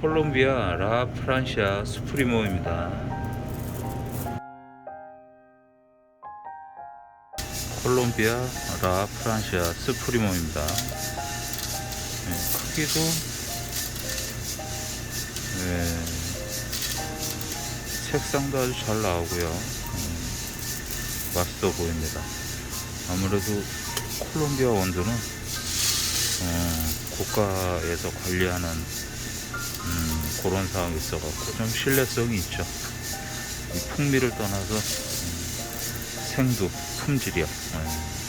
콜롬비아 라 프란시아 수프리모입니다. 콜롬비아 라 프란시아 스프리모입니다. 네, 크기도 네, 색상도 아주 잘 나오고요. 음, 맛있어 보입니다. 아무래도 콜롬비아 원두는 어, 국가에서 관리하는 음, 그런 상황이 있어갖고 좀 신뢰성이 있죠. 이 풍미를 떠나서 음, 생두, 품질이요. 예.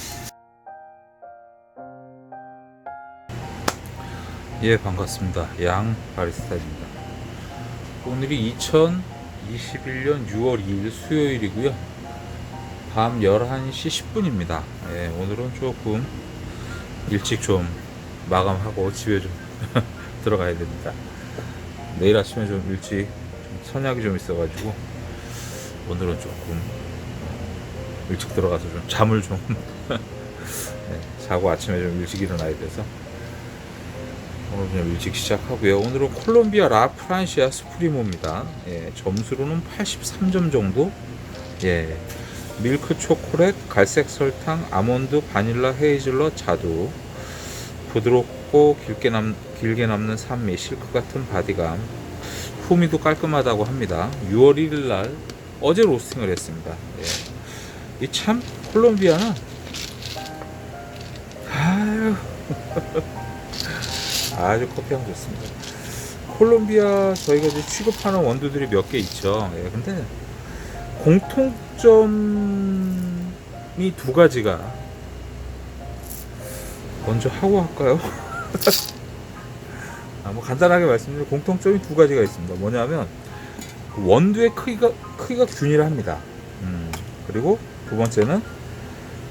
예, 반갑습니다. 양 바리스타입니다. 오늘이 2021년 6월 2일 수요일이고요. 밤 11시 10분입니다. 예, 오늘은 조금 일찍 좀 마감하고 집에 좀 들어가야 됩니다. 내일 아침에 좀 일찍 좀 선약이 좀 있어가지고 오늘은 조금 일찍 들어가서 좀 잠을 좀 네, 자고 아침에 좀 일찍 일어나야 돼서 오늘 좀 일찍 시작하고요. 오늘은 콜롬비아 라 프란시아 스프리모입니다. 예, 점수로는 83점 정도. 예, 밀크 초콜릿, 갈색 설탕, 아몬드, 바닐라, 헤이즐넛, 자두. 부드럽고 길게, 남, 길게 남는 산미, 실크 같은 바디감. 후미도 깔끔하다고 합니다. 6월 1일 날 어제 로스팅을 했습니다. 예. 이참 콜롬비아는 아유 아주 커피향 좋습니다. 콜롬비아 저희가 이제 취급하는 원두들이 몇 개 있죠. 예, 근데 공통점이 두 가지가 먼저 하고 할까요? 아, 뭐 간단하게 말씀드리면 공통점이 두 가지가 있습니다. 뭐냐면 원두의 크기가 크기가 균일합니다. 음, 그리고 두 번째는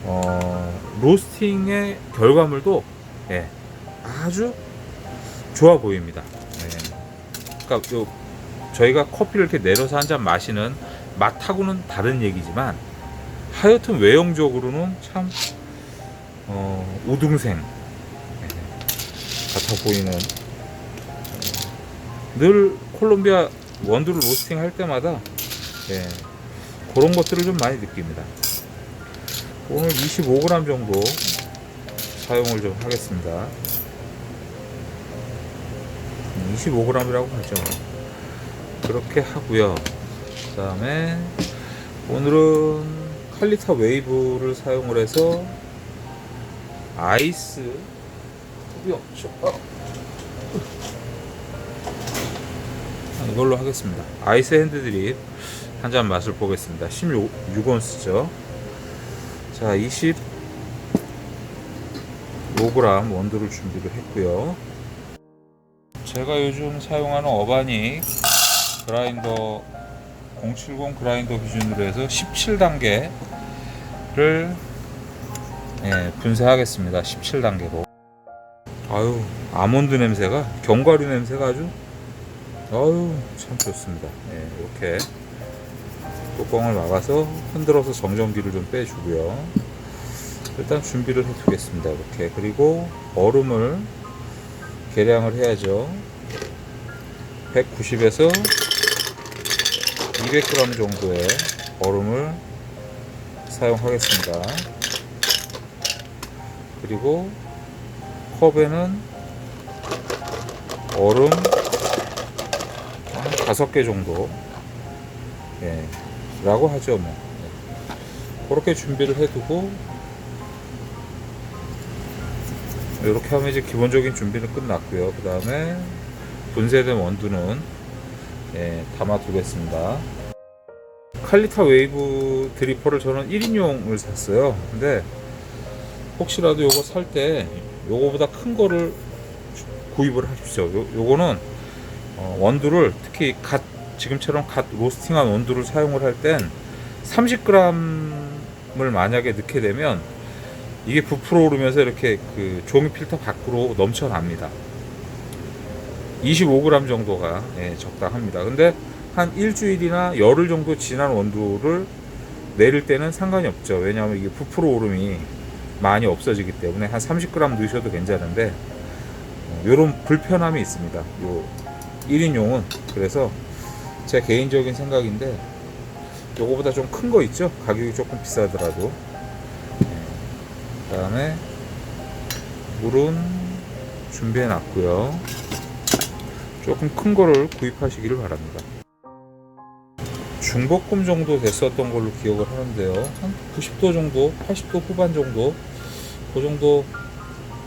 어, 로스팅의 결과물도 예, 아주 좋아 보입니다. 예. 그러니까 요, 저희가 커피를 이렇게 내려서 한 잔 마시는 맛하고는 다른 얘기지만 하여튼 외형적으로는 참 어, 우등생 예, 같아 보이는 어, 늘 콜롬비아 원두를 로스팅 할 때마다 예, 그런 것들을 좀 많이 느낍니다. 오늘 25g 정도 사용을 좀 하겠습니다. 25g이라고 하죠. 그렇게 하고요. 그 다음에 오늘은 칼리타 웨이브를 사용을 해서 아이스 없죠. 이걸로 하겠습니다. 아이스 핸드드립 한 잔 맛을 보겠습니다. 16온스죠. 자, 25g 원두를 준비를 했고요. 제가 요즘 사용하는 어바닉 그라인더 070 그라인더 기준으로 해서 17단계를 예, 분쇄하겠습니다. 17단계로. 아유, 아몬드 냄새가 견과류 냄새가 아주 아유, 참 좋습니다. 예, 이렇게 뚜껑을 막아서 흔들어서 정전기를 좀 빼주고요. 일단 준비를 해두겠습니다. 이렇게 그리고 얼음을 계량을 해야죠. 190에서 200g 정도의 얼음을 사용하겠습니다. 그리고 컵에는 얼음 한 5개 정도 예, 라고 하죠 뭐 예. 그렇게 준비를 해두고 이렇게 하면 이제 기본적인 준비는 끝났고요. 그 다음에 분쇄된 원두는 예, 담아두겠습니다. 칼리타 웨이브 드리퍼를 저는 1인용을 샀어요. 근데 혹시라도 요거 살 때 요거보다 큰 거를 구입을 하십시오. 요, 요거는 어, 원두를 특히 갓 지금처럼 갓 로스팅한 원두를 사용을 할 땐 30g을 만약에 넣게 되면 이게 부풀어 오르면서 이렇게 그 종이 필터 밖으로 넘쳐납니다. 25g 정도가 예, 적당합니다. 근데 한 일주일이나 열흘 정도 지난 원두를 내릴 때는 상관이 없죠. 왜냐하면 이게 부풀어 오름이 많이 없어지기 때문에 한 30g 넣으셔도 괜찮은데 이런 불편함이 있습니다. 요 1인용은 그래서 제 개인적인 생각인데 요거보다 좀 큰 거 있죠? 가격이 조금 비싸더라도. 그 다음에 물은 준비해 놨고요. 조금 큰 거를 구입하시기를 바랍니다. 중복금 정도 됐었던 걸로 기억을 하는데요. 한 90도 정도 80도 후반 정도 그 정도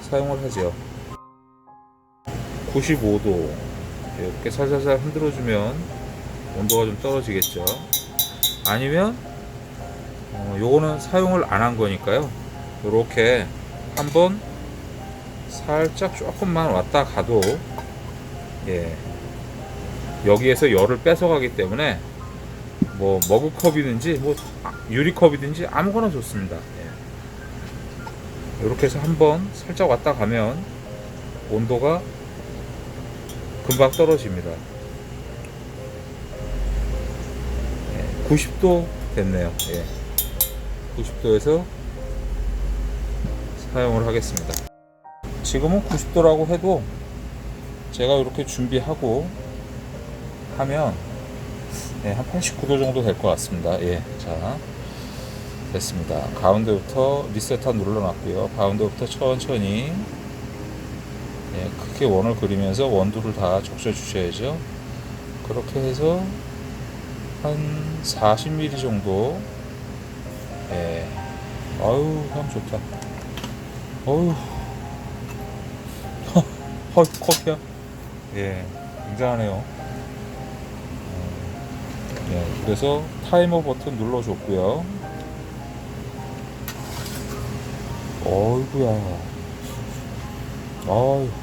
사용을 하죠. 95도 이렇게 살살살 흔들어주면 온도가 좀 떨어지겠죠. 아니면 어, 요거는 사용을 안 한 거니까요. 이렇게 한번 살짝 조금만 왔다 가도 예 여기에서 열을 뺏어가기 때문에 뭐 머그컵이든지 뭐 유리컵이든지 아무거나 좋습니다. 예. 이렇게 해서 한번 살짝 왔다 가면 온도가 금방 떨어집니다. 90도 됐네요. 예. 90도에서 사용을 하겠습니다. 지금은 90도라고 해도 제가 이렇게 준비하고 하면 예, 한 89도 정도 될 것 같습니다. 예, 자 됐습니다. 가운데부터 리셋한 눌러놨고요. 가운데부터 천천히 예, 크게 원을 그리면서 원두를 다 적셔 주셔야죠. 그렇게 해서 한 40mm 정도. 예. 아유, 향 좋다. 어유. 헐, 커피야. 예, 굉장하네요. 음, 예, 그래서 타이머 버튼 눌러줬고요. 어이구야. 아유.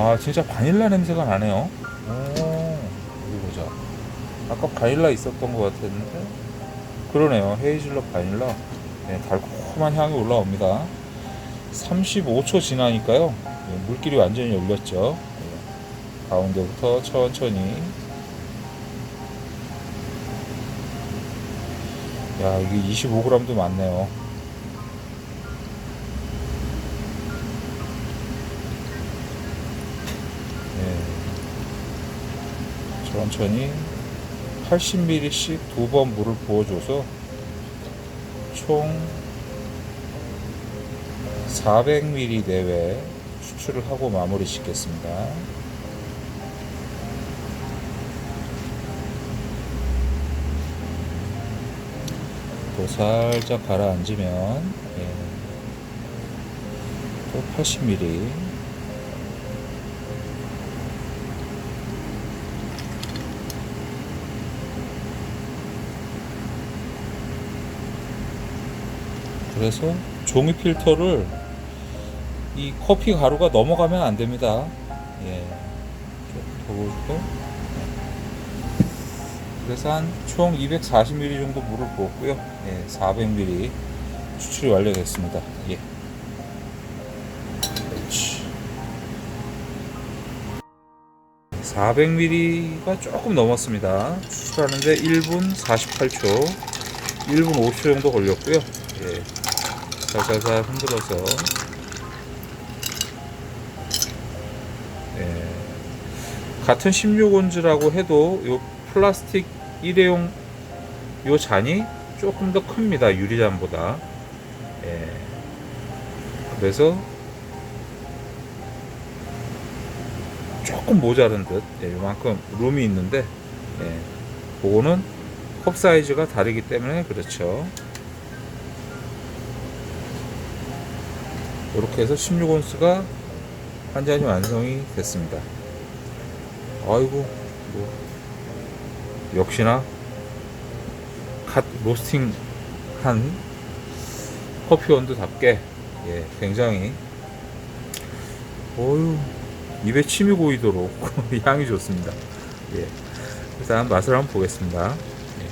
아 진짜 바닐라 냄새가 나네요. 오, 어디 보자. 아까 바닐라 있었던 것 같았는데 그러네요. 헤이즐넛 바닐라. 네, 달콤한 향이 올라옵니다. 35초 지나니까요. 네, 물길이 완전히 열렸죠. 네, 가운데부터 천천히. 야 이게 25g도 많네요. 천천히 80ml씩 두 번 물을 부어줘서 총 400ml 내외 추출을 하고 마무리 짓겠습니다. 또 살짝 가라앉으면 예, 또 80ml 그래서 종이 필터를 이 커피 가루가 넘어가면 안 됩니다. 예. 좀더 보여줄까? 네. 그래서 한 총 240ml 정도 물을 부었고요. 예, 400ml 추출이 완료됐습니다. 예. 그렇지. 400ml가 조금 넘었습니다. 추출하는데 1분 48초, 1분 50초 정도 걸렸고요. 예. 살살살 흔들어서 예. 같은 16온즈라고 해도 요 플라스틱 일회용 요 잔이 조금 더 큽니다 유리잔보다 예. 그래서 조금 모자른 듯 예, 요만큼 룸이 있는데 예. 그거는 컵 사이즈가 다르기 때문에 그렇죠 이렇게 해서 16온스가 한 잔이 완성이 됐습니다. 아이고, 뭐, 역시나 갓 로스팅 한 커피 원두답게, 예, 굉장히, 어유 입에 침이 고이도록 향이 좋습니다. 예. 일단 맛을 한번 보겠습니다. 예.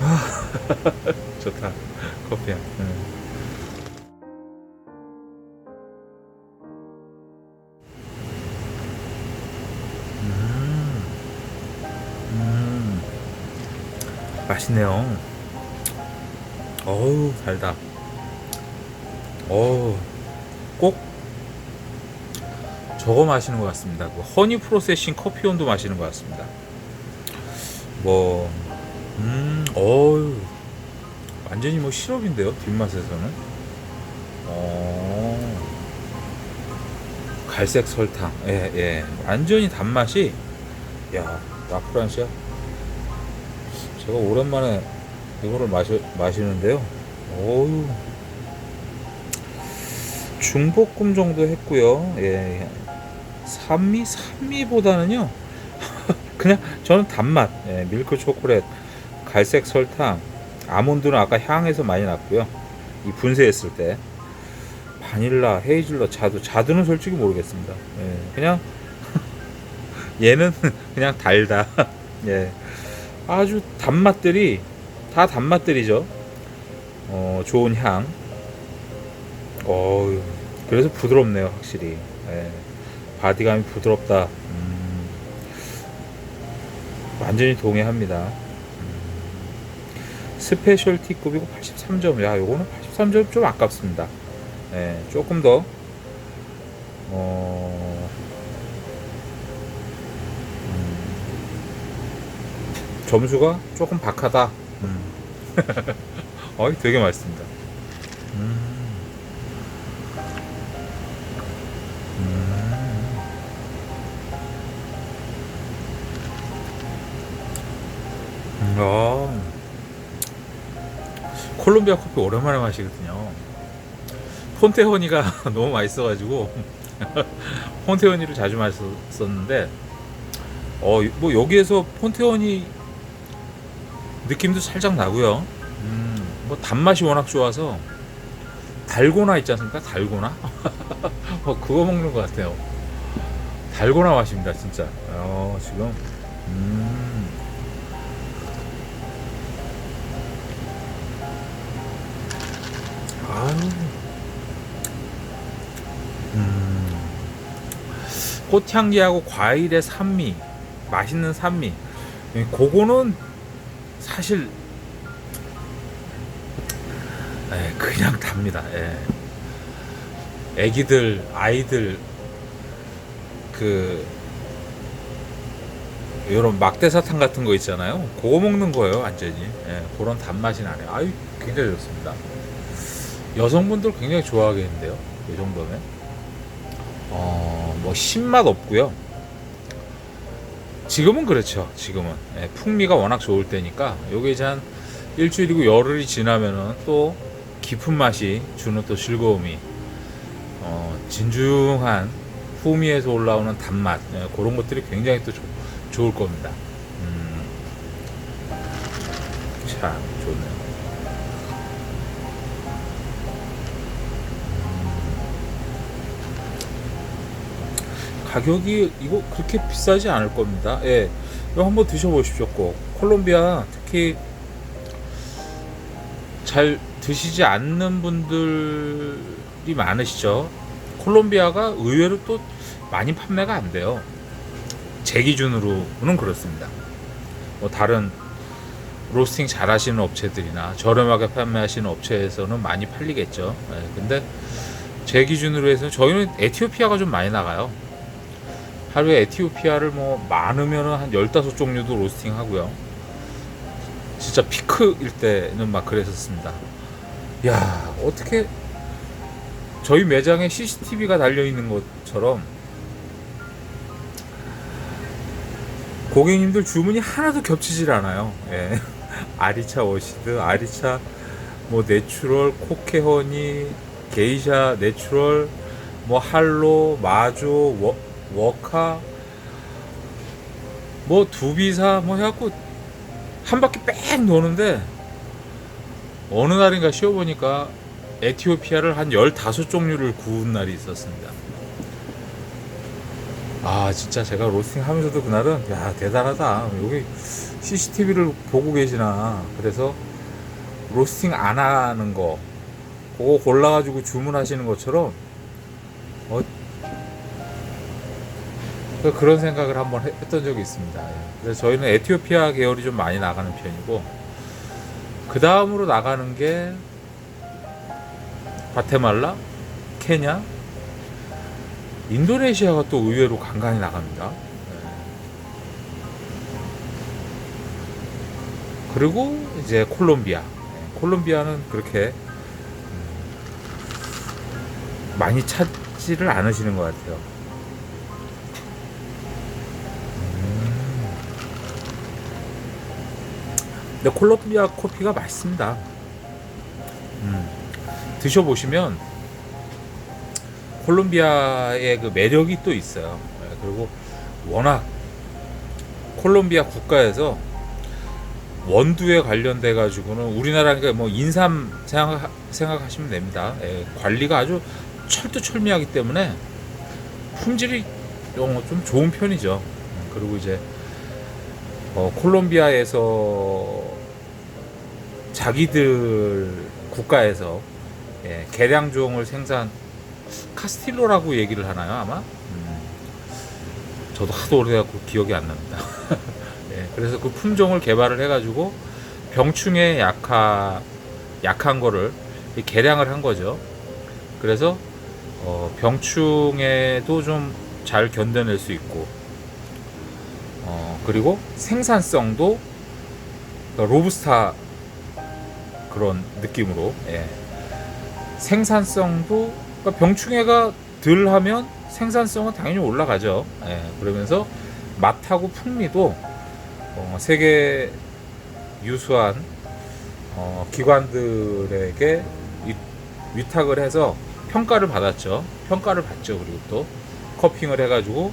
아, 좋다. 커피 향. 음. 음, 맛있네요. 어우, 달다. 어우, 꼭 저거 마시는 것 같습니다. 그 허니 프로세싱 커피 온도 마시는 것 같습니다. 뭐, 음, 어유 완전히 뭐 시럽인데요, 뒷맛에서는. 어, 갈색 설탕, 예, 예, 완전히 단맛이, 야, 라프란시아. 제가 오랜만에 이거를 마시, 마시는데요. 어유 중볶음 정도 했고요. 예, 산미, 산미보다는요. 그냥 저는 단맛, 예, 밀크 초콜릿, 갈색 설탕, 아몬드는 아까 향에서 많이 났고요. 이 분쇄했을 때 바닐라, 헤이즐넛, 자두, 자두는 솔직히 모르겠습니다. 예, 그냥 얘는 그냥 달다. 예, 아주 단맛들이 다 단맛들이죠. 어, 좋은 향. 어, 그래서 부드럽네요, 확실히. 예, 바디감이 부드럽다. 음, 완전히 동의합니다. 음, 스페셜티급이고 83점. 야, 요거는 83점 좀 아깝습니다. 예, 조금 더, 어, 점수가 조금 박하다. 음. 어이, 되게 맛있습니다. 음. 음. 음, 아. 콜롬비아 커피 오랜만에 마시거든요. 폰테허니가 너무 맛있어가지고 폰테허니를 자주 마셨었는데 어 뭐 여기에서 폰테허니 느낌도 살짝 나고요. 음, 뭐 단맛이 워낙 좋아서 달고나 있지 않습니까? 달고나? 어, 그거 먹는 것 같아요. 달고나 맛입니다, 진짜. 어, 지금. 음. 아유. 음. 꽃향기하고 과일의 산미, 맛있는 산미. 예, 그거는 사실 예, 그냥 답니다. 예. 애기들, 아이들 그 이런 막대 사탕 같은 거 있잖아요. 그거 먹는 거예요, 완전히. 예, 그런 단맛이 나네요. 아유, 굉장히 좋습니다. 여성분들 굉장히 좋아하겠는데요. 이 정도면. 어, 뭐 신맛 없고요. 지금은 그렇죠. 지금은 예, 풍미가 워낙 좋을 때니까 요게 이제 한 일주일이고 열흘이 지나면은 또 깊은 맛이 주는 또 즐거움이 어, 진중한 후미에서 올라오는 단맛 예, 그런 것들이 굉장히 또 좋- 좋을 겁니다. 음, 참 좋네요. 가격이 이거 그렇게 비싸지 않을 겁니다. 예, 이거 한번 드셔보십시오. 꼭 콜롬비아 특히 잘 드시지 않는 분들이 많으시죠. 콜롬비아가 의외로 또 많이 판매가 안 돼요. 제 기준으로는 그렇습니다. 뭐 다른 로스팅 잘 하시는 업체들이나 저렴하게 판매하시는 업체에서는 많이 팔리겠죠. 예, 근데 제 기준으로 해서 저희는 에티오피아가 좀 많이 나가요. 하루에 에티오피아를 뭐 많으면 한 15종류도 로스팅 하고요. 진짜 피크일 때는 막 그랬었습니다. 야, 어떻게 저희 매장에 CCTV가 달려 있는 것처럼 고객님들 주문이 하나도 겹치질 않아요. 예. 아리차 워시드, 아리차 뭐 내추럴, 코케허니, 게이샤 내추럴, 뭐 할로, 마조, 워, 워카, 뭐 두비사 뭐 해갖고 한 바퀴 뺑 도는데 어느 날인가 쉬어보니까 에티오피아를 한 15종류를 구운 날이 있었습니다. 아 진짜 제가 로스팅 하면서도 그날은 야 대단하다 여기 CCTV를 보고 계시나 그래서 로스팅 안 하는 거 그거 골라가지고 주문하시는 것처럼 그런 생각을 한번 했- 했던 적이 있습니다. 예. 그래서 저희는 에티오피아 계열이 좀 많이 나가는 편이고 그 다음으로 나가는 게 과테말라, 케냐, 인도네시아가 또 의외로 간간히 나갑니다. 네. 그리고 이제 콜롬비아. 네, 콜롬비아는 그렇게 음, 많이 찾지를 않으시는 것 같아요. 근데 콜롬비아 커피가 맛있습니다. 음, 드셔보시면 콜롬비아의 그 매력이 또 있어요. 네, 그리고 워낙 콜롬비아 국가에서 원두에 관련돼 가지고는 우리나라가 뭐 인삼 생각, 생각하시면 됩니다. 예, 관리가 아주 철두철미하기 때문에 품질이 어, 좀 좋은 편이죠. 음, 그리고 이제 어, 콜롬비아에서 자기들 국가에서 예, 계량종을 생산 카스틸로라고 얘기를 하나요 아마? 음, 저도 하도 오래돼갖고 기억이 안 납니다. 예, 그래서 그 품종을 개발을 해가지고 병충해 약하 약한 거를 이 개량을 한 거죠. 그래서 어, 병충해도 좀 잘 견뎌낼 수 있고, 어, 그리고 생산성도 그러니까 로부스타 그런 느낌으로 예. 생산성도 그러니까 병충해가 덜 하면 생산성은 당연히 올라가죠. 예, 그러면서 맛하고 풍미도 어, 세계 유수한 어, 기관들에게 위, 위탁을 해서 평가를 받았죠. 평가를 받죠. 그리고 또 커핑을 해가지고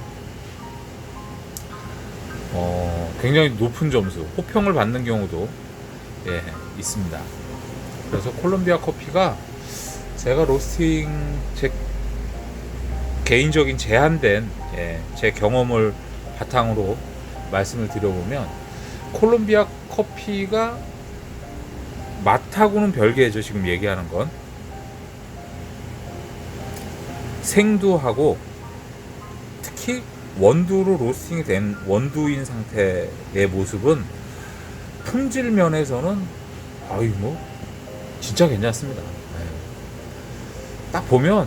어, 굉장히 높은 점수, 호평을 받는 경우도 예, 있습니다. 그래서 콜롬비아 커피가 제가 로스팅 제 개인적인 제한된 예, 제 경험을 바탕으로 말씀을 드려보면 콜롬비아 커피가 맛하고는 별개죠 지금 얘기하는 건 생두하고 특히 원두로 로스팅이 된 원두인 상태의 모습은 품질 면에서는 아유 뭐 진짜 괜찮습니다. 예. 딱 보면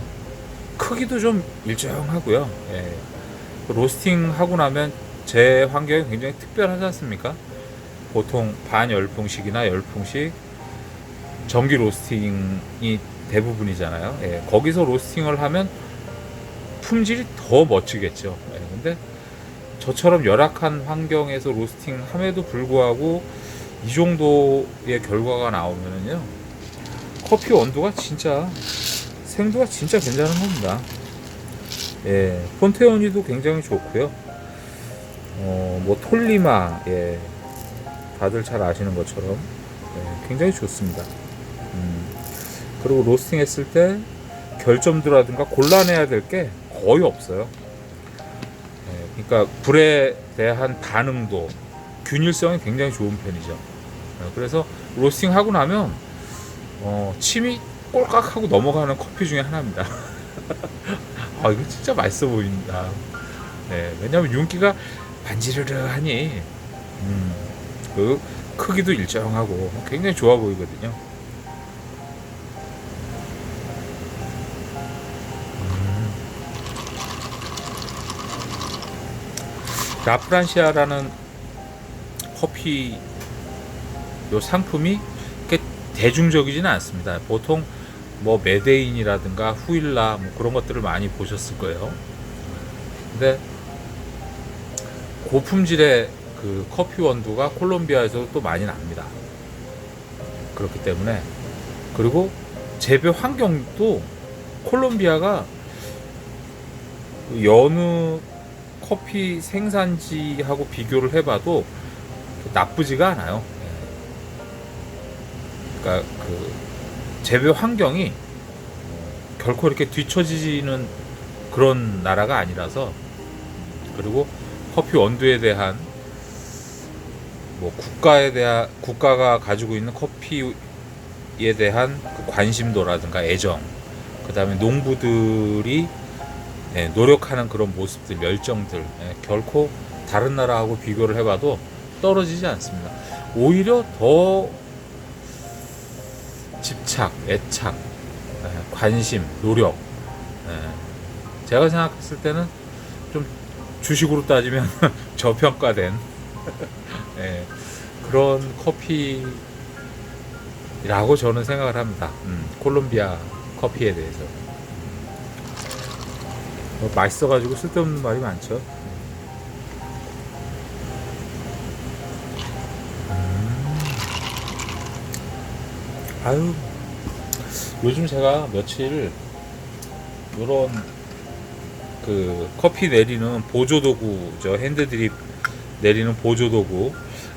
크기도 좀 일정하고요. 예. 로스팅 하고 나면 제 환경이 굉장히 특별하지 않습니까? 보통 반 열풍식이나 열풍식 전기 로스팅이 대부분이잖아요. 예. 거기서 로스팅을 하면 품질이 더 멋지겠죠. 예. 근데 저처럼 열악한 환경에서 로스팅 함에도 불구하고 이 정도의 결과가 나오면은요 커피 원두가 진짜 생두가 진짜 괜찮은 겁니다. 예, 폰테오니도 굉장히 좋고요. 어, 뭐 톨리마, 예, 다들 잘 아시는 것처럼 예, 굉장히 좋습니다. 음, 그리고 로스팅 했을 때 결점들라든가 골라내야 될 게 거의 없어요. 예, 그러니까 불에 대한 반응도 균일성이 굉장히 좋은 편이죠. 예, 그래서 로스팅 하고 나면 어, 침이 꼴깍 하고 넘어가는 커피 중에 하나입니다. 아 이거 진짜 맛있어 보인다. 네, 왜냐면 윤기가 반지르르하니 음, 그 크기도 일정하고 굉장히 좋아 보이거든요. 라프란시아라는 커피 요 상품이 이렇게 대중적이지는 않습니다. 보통 뭐 메데인이라든가 후일라 뭐 그런 것들을 많이 보셨을 거예요. 근데 고품질의 그 커피 원두가 콜롬비아에서도 또 많이 납니다. 그렇기 때문에 그리고 재배 환경도 콜롬비아가 그 여느 커피 생산지하고 비교를 해봐도 나쁘지가 않아요. 예. 그러니까 그 재배 환경이 결코 이렇게 뒤처지는 그런 나라가 아니라서 그리고 커피 원두에 대한 뭐 국가에 대한 국가가 가지고 있는 커피에 대한 그 관심도라든가 애정 그다음에 농부들이 예, 노력하는 그런 모습들 열정들 예, 결코 다른 나라하고 비교를 해봐도 떨어지지 않습니다. 오히려 더 집착, 애착, 예, 관심, 노력, 예, 제가 생각했을 때는 좀 주식으로 따지면 저평가된 예, 그런 커피라고 저는 생각을 합니다. 음, 콜롬비아 커피에 대해서 뭐 맛있어가지고 쓸데없는 말이 많죠. 음. 아유 요즘 제가 며칠 요런 그 커피 내리는 보조 도구죠 핸드드립 내리는 보조 도구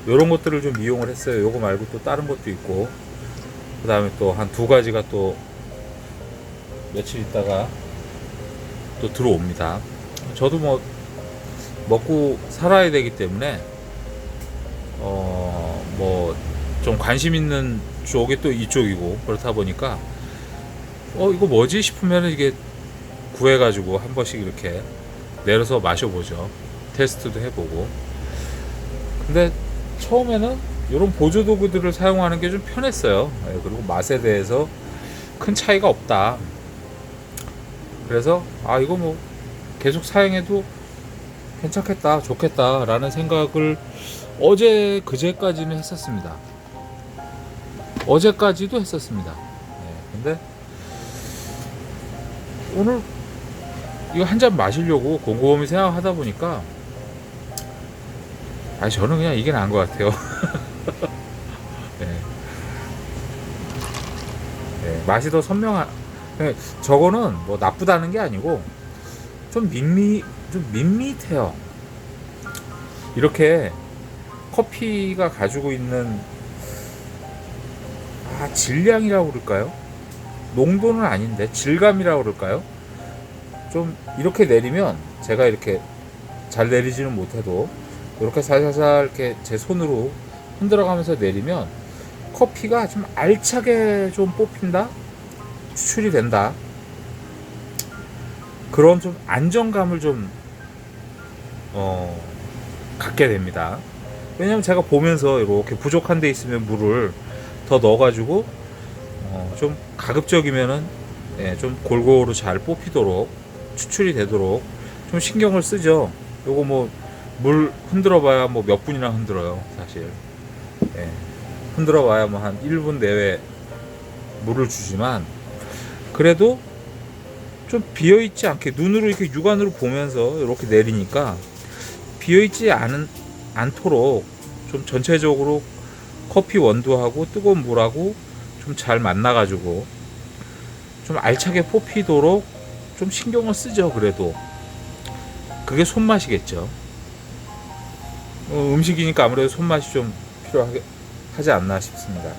요런 것들을 좀 이용을 했어요 요거 말고 또 다른 것도 있고 그 다음에 또 한 두 가지가 또 며칠 있다가 또 들어옵니다. 저도 뭐 먹고 살아야 되기 때문에 어 뭐 좀 관심 있는 쪽이 또 이쪽이고 그렇다 보니까 어 이거 뭐지 싶으면 이게 구해가지고 한 번씩 이렇게 내려서 마셔보죠. 테스트도 해보고. 근데 처음에는 이런 보조 도구들을 사용하는 게 좀 편했어요. 예, 그리고 맛에 대해서 큰 차이가 없다 그래서 아 이거 뭐 계속 사용해도 괜찮겠다 좋겠다 라는 생각을 어제 그제까지는 했었습니다 어제까지도 했었습니다 예, 근데 오늘 이거 한 잔 마시려고 곰곰이 생각하다 보니까 아 저는 그냥 이게 나은 것 같아요. 네. 네, 맛이 더 선명한. 네, 저거는 뭐 나쁘다는 게 아니고 좀 밋밋 좀 밋밋해요. 이렇게 커피가 가지고 있는 아 질량이라고 그럴까요? 농도는 아닌데 질감이라고 그럴까요? 좀 이렇게 내리면 제가 이렇게 잘 내리지는 못해도 이렇게 살살살 이렇게 제 손으로 흔들어가면서 내리면 커피가 좀 알차게 좀 뽑힌다 추출이 된다 그런 좀 안정감을 좀 어, 갖게 됩니다 왜냐면 제가 보면서 이렇게 부족한 데 있으면 물을 더 넣어가지고 어, 좀 가급적이면은 예, 좀 골고루 잘 뽑히도록 추출이 되도록 좀 신경을 쓰죠. 요거 뭐 물 흔들어 봐야 뭐 몇 분이나 흔들어요, 사실. 예. 흔들어 봐야 뭐 한 1분 내외 물을 주지만 그래도 좀 비어 있지 않게 눈으로 이렇게 육안으로 보면서 이렇게 내리니까 비어 있지 않은 않도록 좀 전체적으로 커피 원두하고 뜨거운 물하고 좀 잘 만나가지고 좀 알차게 뽑히도록 좀 신경을 쓰죠 그래도. 그게 손맛이겠죠. 어, 음식이니까 아무래도 손맛이 좀 필요하게 하지 않나 싶습니다.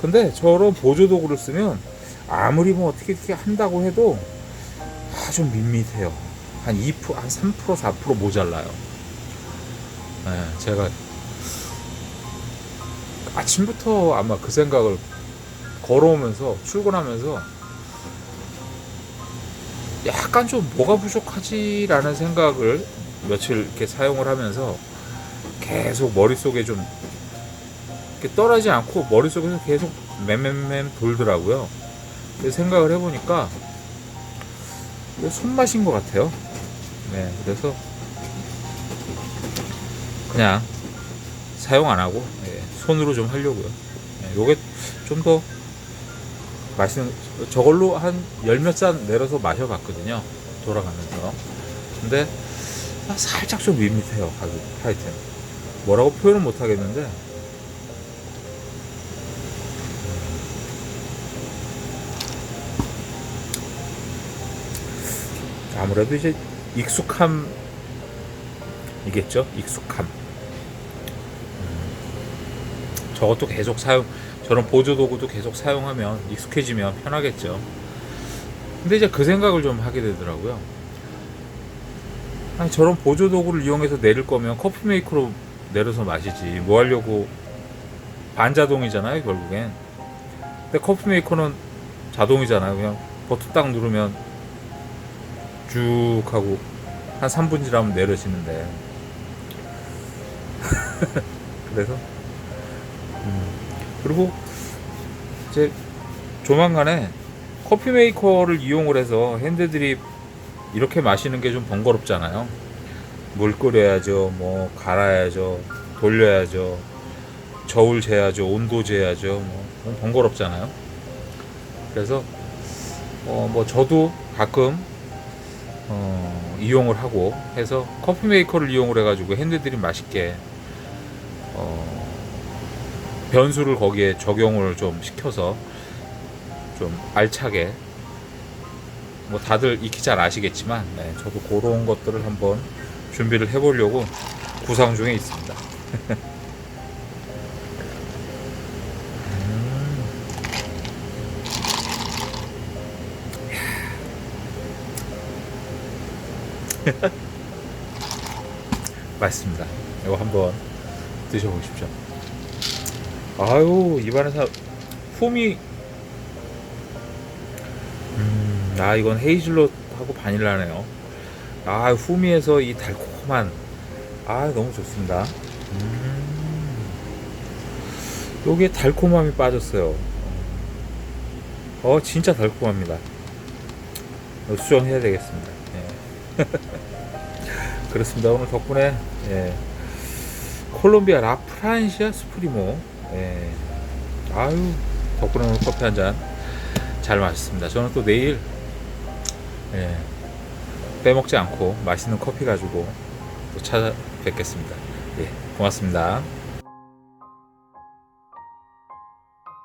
근데 저런 보조 도구를 쓰면 아무리 뭐 어떻게 어떻게 한다고 해도 아, 좀 밋밋해요 한 2%, 한 3%, 4% 모자라요 네, 제가 아침부터 아마 그 생각을 걸어오면서 출근하면서 약간 좀 뭐가 부족하지라는 생각을 며칠 이렇게 사용을 하면서 계속 머릿속에 좀 떠나지 않고 머릿속에서 계속 맴맴맴 돌더라고요. 생각을 해보니까 손맛인 것 같아요. 네, 그래서 그냥 사용 안 하고 예, 손으로 좀 하려고요. 예, 요게 좀 더 맛있는 저걸로 한 열 몇 잔 내려서 마셔봤거든요. 돌아가면서. 근데 아, 살짝 좀 밋밋해요. 가격 하여튼 뭐라고 표현은 못 하겠는데 아무래도 이제 익숙함이겠죠. 익숙함. 저것도 계속 사용, 저런 보조 도구도 계속 사용하면 익숙해지면 편하겠죠. 근데 이제 그 생각을 좀 하게 되더라고요. 아니, 저런 보조 도구를 이용해서 내릴 거면 커피 메이커로 내려서 마시지. 뭐 하려고 반자동이잖아요, 결국엔. 근데 커피 메이커는 자동이잖아요. 그냥 버튼 딱 누르면 쭉 하고 한 3분 지나면 내려지는데. 그래서 음, 그리고 이제 조만간에 커피 메이커를 이용을 해서 핸드 드립 이렇게 마시는 게 좀 번거롭잖아요. 물 끓여야죠, 뭐 갈아야죠, 돌려야죠, 저울 재야죠, 온도 재야죠, 뭐 번거롭잖아요. 그래서 어, 뭐 저도 가끔 어, 이용을 하고 해서 커피 메이커를 이용을 해가지고 핸드들이 맛있게 어, 변수를 거기에 적용을 좀 시켜서 좀 알차게 뭐 다들 익히 잘 아시겠지만 네, 저도 그런 것들을 한번 준비를 해보려고 구상 중에 있습니다. 맛있습니다. 이거 한번 드셔보십시오. 아유 입안에서 폼이 음, 아 이건 헤이즐넛하고 바닐라네요. 아 후미에서 이 달콤한 아 너무 좋습니다. 음, 여기에 달콤함이 빠졌어요. 어 진짜 달콤합니다. 어, 수정해야 되겠습니다. 예. 그렇습니다. 오늘 덕분에 예. 콜롬비아 라프란시아 스프리모 예. 아유 덕분에 오늘 커피 한 잔 잘 마셨습니다. 저는 또 내일 예. 빼먹지 않고 맛있는 커피 가지고 또 찾아뵙겠습니다. 예. 고맙습니다.